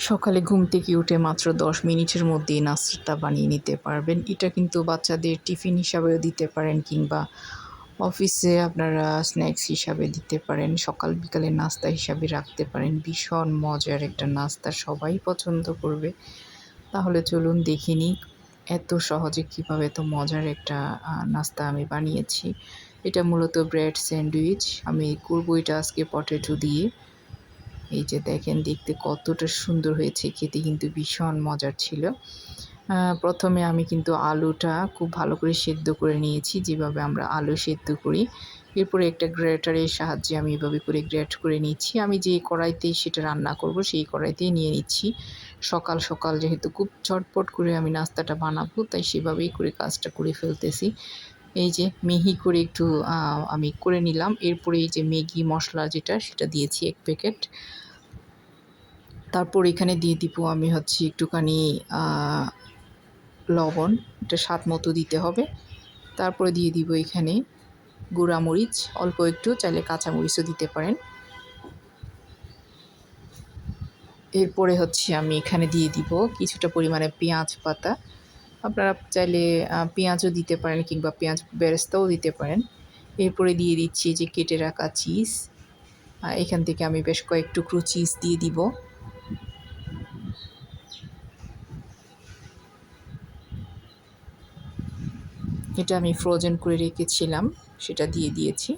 সকালে ঘুম থেকে উঠে মাত্র দশ মিনিটের মধ্যেই নাস্তা বানিয়ে নিতে পারবেন। এটা কিন্তু বাচ্চাদের টিফিন হিসাবেও দিতে পারেন কিংবা অফিসে আপনারা স্ন্যাক্স হিসাবে দিতে পারেন, সকাল বিকালে নাস্তা হিসাবে রাখতে পারেন। ভীষণ মজার একটা নাস্তা, সবাই পছন্দ করবে। তাহলে চলুন দেখে নিই এত সহজে কীভাবে এত মজার একটা নাস্তা আমি বানিয়েছি। এটা মূলত ব্রেড স্যান্ডউইচ। আমি করব এটা আজকে পটেটো দিয়ে। এই যে দেখেন, দেখতে কতটা সুন্দর হয়েছে, খেতে কিন্তু ভীষণ মজার ছিল। প্রথমে আমি কিন্তু আলুটা খুব ভালো করে সেদ্ধ করে নিয়েছি, যেভাবে আমরা আলু সেদ্ধ করি। এরপরে একটা গ্রেটারের সাহায্যে আমি এভাবে করে গ্রেট করে নিচ্ছি। আমি যে কড়াইতে সেটা রান্না করব, সেই কড়াইতেই নিয়ে নিচ্ছি। সকাল সকাল যেহেতু খুব চটপট করে আমি নাস্তাটা বানাবো, তাই সেভাবেই করে কাজটা করে ফেলতেছি। এই যে মিহি করে একটু আমি করে নিলাম। এরপরে এই যে ম্যাগি মশলা যেটা, সেটা দিয়েছি এক প্যাকেট। তারপর এখানে দিয়ে দিব আমি হচ্ছে একটুখানি লবণ। এটা স্বাদ মতো দিতে হবে। তারপরে দিয়ে দিব এখানে গুঁড়া মরিচ অল্প একটু, চাইলে কাঁচামরিচও দিতে পারেন। এরপরে হচ্ছে আমি এখানে দিয়ে দিব কিছুটা পরিমাণে পেঁয়াজ পাতা। আপনারা চাইলে পেঁয়াজও দিতে পারেন কিংবা পেঁয়াজ বেরেস্তাও দিতে পারেন। এরপরে দিয়ে দিচ্ছি যে কেটে রাখা চিজ। এখান থেকে আমি বেশ কয়েক টুকরো চিজ দিয়ে দিব। এটা আমি ফ্রোজেন করে রেখেছিলাম, সেটা দিয়ে দিয়েছি।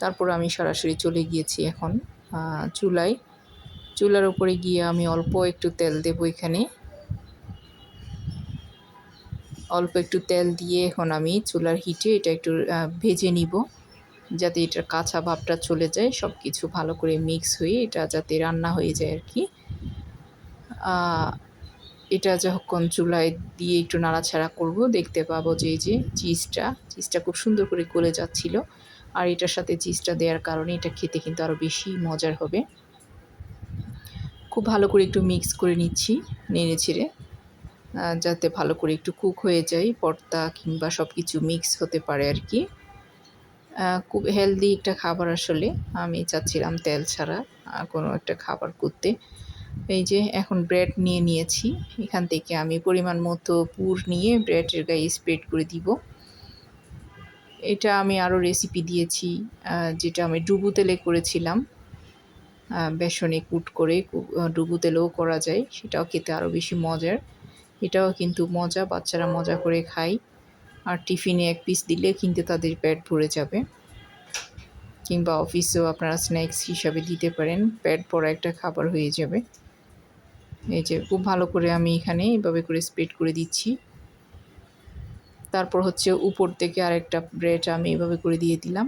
তারপর আমি সরাসরি চলে গিয়েছি এখন চুলায়। চুলার উপরে গিয়ে আমি অল্প একটু তেল দেব এখানে। অল্প একটু তেল দিয়ে এখন আমি চুলার হিটে এটা একটু ভেজে নিব। যাতে এটার কাঁচা ভাবটা চলে যায় সব কিছু ভালো করে মিক্স হয়ে এটা যাতে রান্না হয়ে যায় আর কি এটা যখন চুলায় দিয়ে একটু নাড়াছাড়া করব, দেখতে পাবো যে এই যে চিজটা চিজটা খুব সুন্দর করে গলে যাচ্ছিল। আর এটার সাথে চিজটা দেওয়ার কারণে এটা খেতে কিন্তু আরও বেশি মজার হবে। খুব ভালো করে একটু মিক্স করে নিচ্ছি নেড়ে ছেড়ে যাতে ভালো করে একটু কুক হয়ে যায় পর্তা কিংবা সব কিছু মিক্স হতে পারে আর কি। খুব হেলদি একটা খাবার আসলে। আমি চাচ্ছিলাম তেল ছাড়া কোনো একটা খাবার করতে। এই যে এখন ব্রেড নিয়ে নিয়েছি। এখান থেকে আমি পরিমাণ মতো পুর নিয়ে ব্রেডের গায়ে স্প্রেড করে দিব। এটা আমি আরও রেসিপি দিয়েছি যেটা আমি ডুবু তেলে করেছিলাম। বেসনে কুট করে ডুবু তেলেও করা যায়। সেটাও খেতে আরও বেশি মজার। এটাও কিন্তু মজা, বাচ্চারা মজা করে খায়। আর টিফিনে এক পিস দিলে কিন্তু তাদের পেট ভরে যাবে। কিংবা অফিসেও আপনারা স্ন্যাক্স হিসাবে দিতে পারেন, পেট ভরা একটা খাবার হয়ে যাবে। এই যে, খুব ভালো করে আমি এখানে এভাবে করে স্প্রেড করে দিচ্ছি। তারপর হচ্ছে উপর থেকে আরেকটা ব্রেড আমি এভাবে করে দিয়ে দিলাম।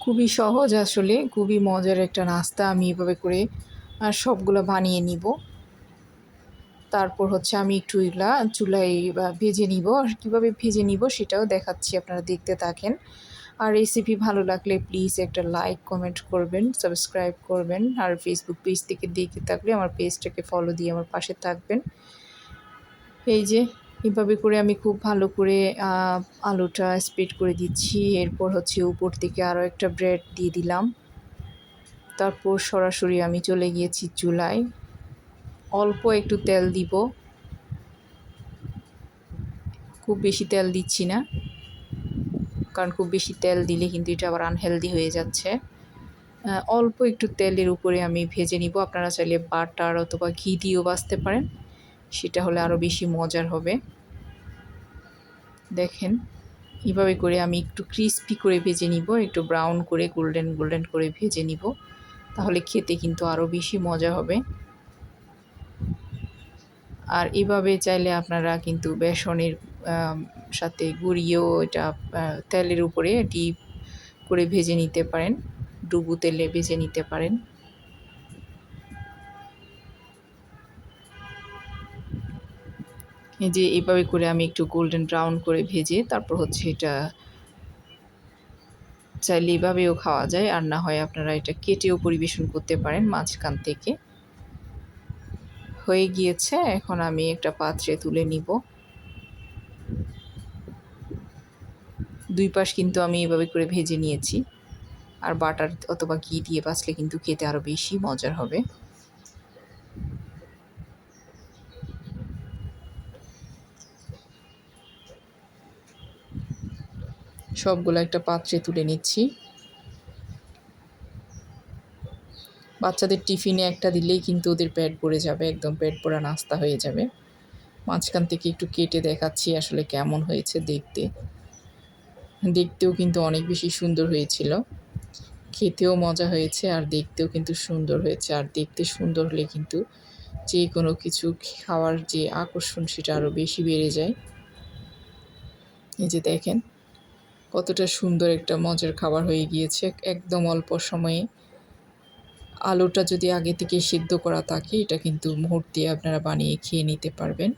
খুবই সহজ আসলে, খুবই মজার একটা নাস্তা আমি এভাবে করে সবগুলো বানিয়ে নিব। তারপর হচ্ছে আমি একটু এগুলা চুলায় ভেজে নিব। আর কীভাবে ভেজে নিব সেটাও দেখাচ্ছি, আপনারা দেখতে থাকেন। আর রেসিপি ভালো লাগলে প্লিজ একটা লাইক কমেন্ট করবেন সাবস্ক্রাইব করবেন। আর ফেসবুক পেজ থেকে দেখে থাকলে আমার পেজটাকে ফলো দিয়ে আমার পাশে থাকবেন। এই যে, এভাবে করে আমি খুব ভালো করে আলুটা স্প্রেড করে দিচ্ছি। এরপর হচ্ছে উপর থেকে আরও একটা ব্রেড দিয়ে দিলাম। তারপর সরাসরি আমি চলে গিয়েছি চুলায়। অল্প একটু তেল দিব। খুব বেশি তেল দিচ্ছি না। কারণ খুব বেশি তেল দিলে কিন্তু এটা আবার আনহেলদি হয়ে যাচ্ছে। অল্প একটু তেলের উপরে আমি ভেজে নিব। আপনারা চাইলে বাটার অথবা ঘি দিয়েও বাঁচতে পারেন। সেটা হলে আরও বেশি মজার হবে। দেখেন, এভাবে করে আমি একটু ক্রিস্পি করে ভেজে নিব। একটু ব্রাউন করে গোল্ডেন গোল্ডেন করে ভেজে নিব। তাহলে খেতে কিন্তু আরও বেশি মজা হবে। আর এভাবে চাইলে আপনারা কিন্তু বেসনের সাথে গুঁড়িয়েও এটা তেলের উপরে ডিপ করে ভেজে নিতে পারেন। ডুবু তেলে ভেজে নিতে পারেন। এই যে এভাবে করে আমি একটু গোল্ডেন ব্রাউন করে ভেজে তারপর হচ্ছে এটা চাইলে এভাবেও খাওয়া যায়, আর না হয় আপনারা এটা কেটেও পরিবেশন করতে পারেন মাঝখান থেকে। হয়ে গিয়েছে, এখন আমি একটা পাত্রে তুলে নিব। দুই পাশ কিন্তু আমি এভাবে করে ভেজে নিয়েছি। আর বাটার অথবা ঘি দিয়ে বাঁচলে কিন্তু খেতে আরও বেশি মজার হবে। সবগুলো একটা পাত্রে তুলে নিচ্ছি। বাচ্চাদের টিফিনে একটা দিলেই কিন্তু ওদের পেট ভরে যাবে, একদম পেট ভরা নাস্তা হয়ে যাবে। মাঝখান থেকে একটু কেটে দেখাচ্ছি আসলে কেমন হয়েছে দেখতে। দেখতেও কিন্তু অনেক বেশি সুন্দর হয়েছিল। খেতেও মজা হয়েছে আর দেখতেও কিন্তু সুন্দর হয়েছে। আর দেখতে সুন্দর হলে কিন্তু যে কোনো কিছু খাওয়ার যে আকর্ষণ সেটা আরও বেশি বেড়ে যায়। এই যে দেখেন কতটা সুন্দর একটা মজার খাবার হয়ে গিয়েছে। একদম অল্প সময়ে। আলুটা যদি আগে থেকে সিদ্ধ করা থাকে, এটা কিন্তু মুহূর্তে আপনারা বানিয়ে খেয়ে নিতে পারবেন।